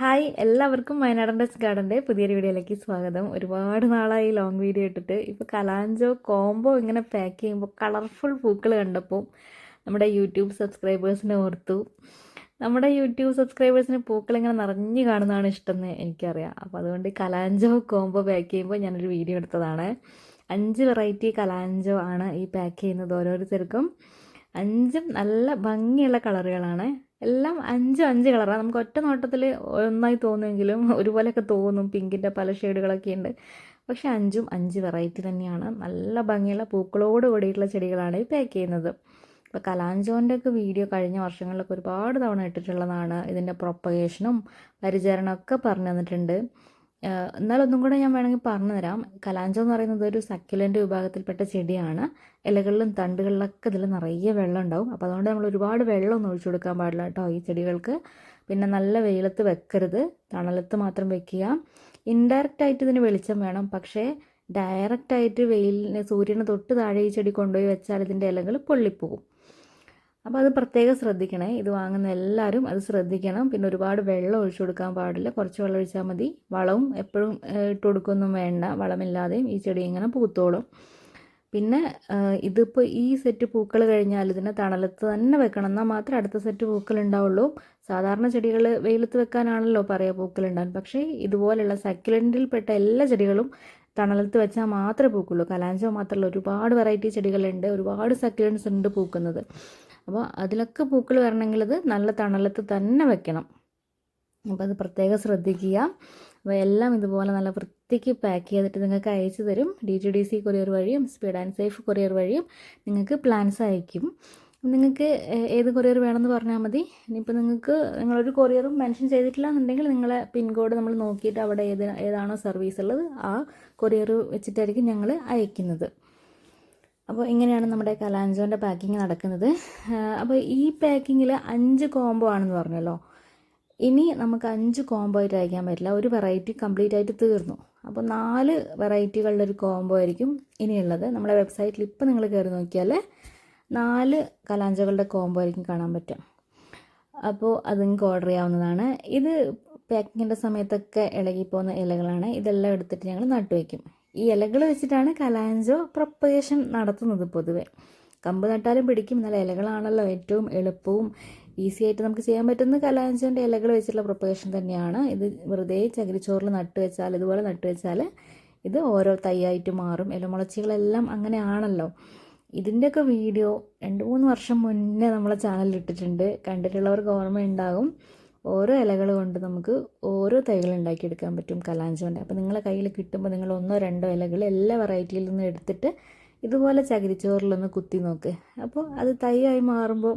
Hi എല്ലാവർക്കും വയനാടൻ touch ഗാർഡന്റെ പുതിയൊരു വീഡിയോയിലേക്ക് സ്വാഗതം. ഒരുപാട് നാളായി ലോങ് വീഡിയോ ഇട്ടിട്ട്. ഇപ്പോൾ കലാഞ്ചോ കോംബോ ഇങ്ങനെ പാക്ക് ചെയ്യുമ്പോൾ കളർഫുൾ പൂക്കൾ കണ്ടപ്പോൾ നമ്മുടെ യൂട്യൂബ് സബ്സ്ക്രൈബേഴ്സിനെ ഓർത്തു. നമ്മുടെ യൂട്യൂബ് സബ്സ്ക്രൈബേഴ്സിന് പൂക്കൾ ഇങ്ങനെ നിറഞ്ഞു കാണുന്നതാണ് ഇഷ്ടമെന്ന് എനിക്കറിയാം. അപ്പോൾ അതുകൊണ്ട് കലാഞ്ചോ കോംബോ പാക്ക് ചെയ്യുമ്പോൾ ഞാനൊരു വീഡിയോ എടുത്തതാണ്. അഞ്ച് വെറൈറ്റി കലാഞ്ചോ ആണ് ഈ പാക്ക് ചെയ്യുന്നത് ഓരോരുത്തർക്കും. അഞ്ചും നല്ല ഭംഗിയുള്ള കളറുകളാണ്. എല്ലാം അഞ്ചും അഞ്ച് കളറാണ് നമുക്ക് ഒറ്റ നോട്ടത്തിൽ ഒന്നായി തോന്നുമെങ്കിലും ഒരുപോലെയൊക്കെ തോന്നും. പിങ്കിന്റെ പല ഷെയ്ഡുകളൊക്കെ ഉണ്ട്. പക്ഷെ അഞ്ചും അഞ്ച് വെറൈറ്റി തന്നെയാണ്. നല്ല ഭംഗിയുള്ള പൂക്കളോട് കൂടിയിട്ടുള്ള ചെടികളാണ് പാക്ക് ചെയ്യുന്നത്. ഇപ്പോൾ കലാഞ്ചോന്റെ ഒക്കെ വീഡിയോ കഴിഞ്ഞ വർഷങ്ങളിലൊക്കെ ഒരുപാട് തവണ ഇട്ടിട്ടുള്ളതാണ്. ഇതിന്റെ പ്രൊപ്പഗേഷനും പരിചരണമൊക്കെ പറഞ്ഞു തന്നിട്ടുണ്ട്. എന്നാൽ ഒന്നും കൂടെ ഞാൻ വേണമെങ്കിൽ പറഞ്ഞു തരാം കലാഞ്ചോ എന്ന് പറയുന്നത് ഒരു സക്കുലന്റ് വിഭാഗത്തിൽപ്പെട്ട ചെടിയാണ്. ഇലകളിലും തണ്ടുകളിലൊക്കെ ഇതിൽ നിറയെ വെള്ളം ഉണ്ടാവും അപ്പോൾ അതുകൊണ്ട് നമ്മൾ ഒരുപാട് വെള്ളമൊന്നും ഒഴിച്ചു കൊടുക്കാൻ പാടില്ല കേട്ടോ ഈ ചെടികൾക്ക്. പിന്നെ നല്ല വെയിലത്ത് വെക്കരുത്. തണലത്ത് മാത്രം വെക്കുക. ഇൻഡയറക്റ്റ് ആയിട്ട് ഇതിന് വെളിച്ചം വേണം. പക്ഷേ ഡയറക്റ്റായിട്ട് വെയിലിന് സൂര്യന് തൊട്ട് താഴെ ഈ ചെടി കൊണ്ടുപോയി വെച്ചാൽ ഇതിന്റെ ഇലകൾ പൊള്ളിപ്പോകും. അപ്പോൾ അത് പ്രത്യേകം ശ്രദ്ധിക്കണേ. ഇത് വാങ്ങുന്ന എല്ലാവരും അത് ശ്രദ്ധിക്കണം. പിന്നെ ഒരുപാട് വെള്ളം ഒഴിച്ചു കൊടുക്കാൻ പാടില്ല. കുറച്ച് വെള്ളം ഒഴിച്ചാൽ മതി. വളവും എപ്പോഴും ഇട്ട് കൊടുക്കൊന്നും വേണ്ട. വളമില്ലാതെയും ഈ ചെടി ഇങ്ങനെ പൂത്തോളും. പിന്നെ ഇതിപ്പോൾ ഈ സെറ്റ് പൂക്കൾ കഴിഞ്ഞാൽ ഇതിനെ തണലത്ത് തന്നെ വെക്കണം. എന്നാൽ മാത്രമേ അടുത്ത സെറ്റ് പൂക്കൾ ഉണ്ടാവുള്ളൂ. സാധാരണ ചെടികൾ വെയിലത്ത് വെക്കാനാണല്ലോ പറയുക പൂക്കൾ ഉണ്ടാകും പക്ഷേ ഇതുപോലെയുള്ള സക്യുലന്റിൽപ്പെട്ട എല്ലാ ചെടികളും തണലത്ത് വെച്ചാൽ മാത്രമേ പൂക്കുള്ളൂ. കലാഞ്ചോ മാത്രമല്ല ഒരുപാട് വെറൈറ്റി ചെടികളുണ്ട് ഒരുപാട് സക്യുലൻസ് ഉണ്ട് പൂക്കുന്നത്. അപ്പോൾ അതിലൊക്കെ പൂക്കൾ വരണമെങ്കിൽ അത് നല്ല തണലത്ത് തന്നെ വെക്കണം. അപ്പോൾ അത് പ്രത്യേകം ശ്രദ്ധിക്കുക. അപ്പോൾ എല്ലാം ഇതുപോലെ നല്ല വൃത്തിക്ക് പാക്ക് ചെയ്തിട്ട് നിങ്ങൾക്ക് അയച്ചു തരും. D T D C courier വഴിയും സ്പീഡ് ആൻഡ് സേഫ് കൊറിയർ വഴിയും നിങ്ങൾക്ക് പ്ലാൻസ് അയക്കും നിങ്ങൾക്ക് ഏത് കൊറിയർ വേണമെന്ന് പറഞ്ഞാൽ മതി. ഇനിയിപ്പോൾ നിങ്ങൾക്ക് നിങ്ങളൊരു കൊറിയറും മെൻഷൻ ചെയ്തിട്ടില്ല എന്നുണ്ടെങ്കിൽ നിങ്ങളെ പിൻകോഡ് നമ്മൾ നോക്കിയിട്ട് അവിടെ ഏത് ഏതാണോ സർവീസ് ഉള്ളത് ആ കൊറിയർ വെച്ചിട്ടായിരിക്കും ഞങ്ങൾ അയക്കുന്നത്. അപ്പോൾ ഇങ്ങനെയാണ് നമ്മുടെ കലാഞ്ചോന്റെ പാക്കിങ് നടക്കുന്നത്. അപ്പോൾ ഈ പാക്കിങ്ങിൽ അഞ്ച് കോംബോ ആണെന്ന് പറഞ്ഞല്ലോ. ഇനി നമുക്ക് അഞ്ച് കോംബോ ആയിട്ട് അയക്കാൻ പറ്റില്ല. ഒരു വെറൈറ്റി കംപ്ലീറ്റ് ആയിട്ട് തീർന്നു. അപ്പോൾ നാല് വെറൈറ്റികളുടെ ഒരു കോംബോ ആയിരിക്കും ഇനിയുള്ളത്. നമ്മുടെ വെബ്സൈറ്റിൽ ഇപ്പോൾ നിങ്ങൾ കയറി നോക്കിയാൽ നാല് കലാഞ്ചകളുടെ കോംബോ ആയിരിക്കും കാണാൻ പറ്റും അപ്പോൾ അത് നിങ്ങൾക്ക് ഓർഡർ ചെയ്യാവുന്നതാണ്. ഇത് പാക്കിങ്ങിന്റെ സമയത്തൊക്കെ ഇളകിപ്പോകുന്ന ഇലകളാണ്. ഇതെല്ലാം എടുത്തിട്ട് ഞങ്ങൾ നട്ടുവയ്ക്കും ഈ ഇലകൾ വെച്ചിട്ടാണ് കലാഞ്ചോ പ്രൊപ്പഗേഷൻ നടത്തുന്നത് പൊതുവേ. കമ്പ് നട്ടാലും പിടിക്കും. എന്നാൽ ഇലകളാണല്ലോ ഏറ്റവും എളുപ്പവും ഈസി ആയിട്ട് നമുക്ക് ചെയ്യാൻ പറ്റുന്ന കലാഞ്ചോന്റെ ഇലകൾ വെച്ചിട്ടുള്ള പ്രൊപ്പഗേഷൻ തന്നെയാണ്. ഇത് വെറുതെ ചകിരിച്ചോറിൽ നട്ട് വെച്ചാൽ ഇതുപോലെ നട്ട് വെച്ചാൽ ഇത് ഓരോ തൈയായിട്ട് മാറും. ഇലമുളച്ചികളെല്ലാം അങ്ങനെയാണല്ലോ. ഇതിന്റെയൊക്കെ വീഡിയോ രണ്ട് മൂന്ന് വർഷം മുന്നേ നമ്മളെ ചാനലിൽ ഇട്ടിട്ടുണ്ട്. കണ്ടിട്ടുള്ളവർക്ക് ഓർമ്മയുണ്ടാകും ഓരോ ഇലകൾ കൊണ്ട് നമുക്ക് ഓരോ തൈകൾ ഉണ്ടാക്കിയെടുക്കാൻ പറ്റും കലാഞ്ചോന്റെ അപ്പോൾ നിങ്ങളെ കയ്യിൽ കിട്ടുമ്പോൾ നിങ്ങൾ ഒന്നോ രണ്ടോ ഇലകൾ എല്ലാ വെറൈറ്റിയിൽ നിന്നും എടുത്തിട്ട് ഇതുപോലെ ചകിരിച്ചോറിലൊന്ന് കുത്തി നോക്ക്. അപ്പോൾ അത് തൈയായി മാറുമ്പോൾ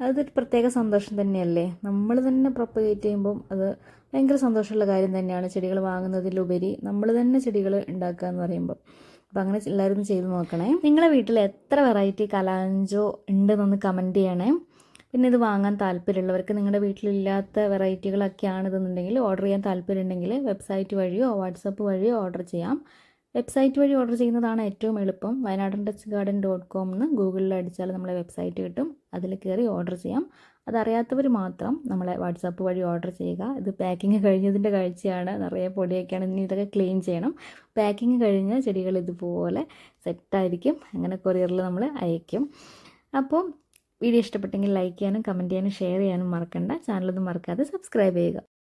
അതൊരു പ്രത്യേക സന്തോഷം തന്നെയല്ലേ? നമ്മൾ തന്നെ പ്രൊപ്പഗേറ്റ് ചെയ്യുമ്പം അത് ഭയങ്കര സന്തോഷമുള്ള കാര്യം തന്നെയാണ്. ചെടികൾ വാങ്ങുന്നതിലുപരി നമ്മൾ തന്നെ ചെടികൾ ഉണ്ടാക്കുക എന്ന് പറയുമ്പോൾ. അപ്പോൾ അങ്ങനെ എല്ലാവരും ചെയ്ത് നോക്കണേ. നിങ്ങളുടെ വീട്ടിൽ എത്ര വെറൈറ്റി കലാഞ്ചോ ഉണ്ടെന്നൊന്ന് കമന്റ് ചെയ്യണേ. പിന്നെ ഇത് വാങ്ങാൻ താല്പര്യമുള്ളവർക്ക് നിങ്ങളുടെ വീട്ടിലില്ലാത്ത വെറൈറ്റികളൊക്കെയാണ് ഇതെന്നുണ്ടെങ്കിൽ ഓർഡർ ചെയ്യാൻ താല്പര്യമുണ്ടെങ്കിൽ വെബ്സൈറ്റ് വഴിയോ വാട്സപ്പ് വഴിയോ ഓർഡർ ചെയ്യാം. വെബ്സൈറ്റ് വഴി ഓർഡർ ചെയ്യുന്നതാണ് ഏറ്റവും എളുപ്പം. വയനാടൻ ടച്ച് ഗാർഡൻ ഡോട്ട് കോം എന്ന് ഗൂഗിളിൽ അടിച്ചാൽ നമ്മളെ വെബ്സൈറ്റ് കിട്ടും. അതിൽ കയറി ഓർഡർ ചെയ്യാം. അതറിയാത്തവർ മാത്രം നമ്മളെ വാട്സാപ്പ് വഴി ഓർഡർ ചെയ്യുക. ഇത് പാക്കിങ് കഴിഞ്ഞതിന്റെ കാഴ്ചയാണ്. നിറയെ പൊടിയൊക്കെയാണ്. ഇനി ഇതൊക്കെ ക്ലീൻ ചെയ്യണം. പാക്കിങ് കഴിഞ്ഞ് ചെടികൾ ഇതുപോലെ സെറ്റായിരിക്കും അങ്ങനെ കൊറിയറിൽ നമ്മൾ അയക്കും. അപ്പോൾ വീഡിയോ ഇഷ്ടപ്പെട്ടെങ്കിൽ ലൈക്ക് ചെയ്യാനും കമന്റ് ചെയ്യാനും ഷെയർ ചെയ്യാനും മറക്കണ്ട. ചാനലൊന്നും മറക്കാതെ സബ്സ്ക്രൈബ് ചെയ്യുക.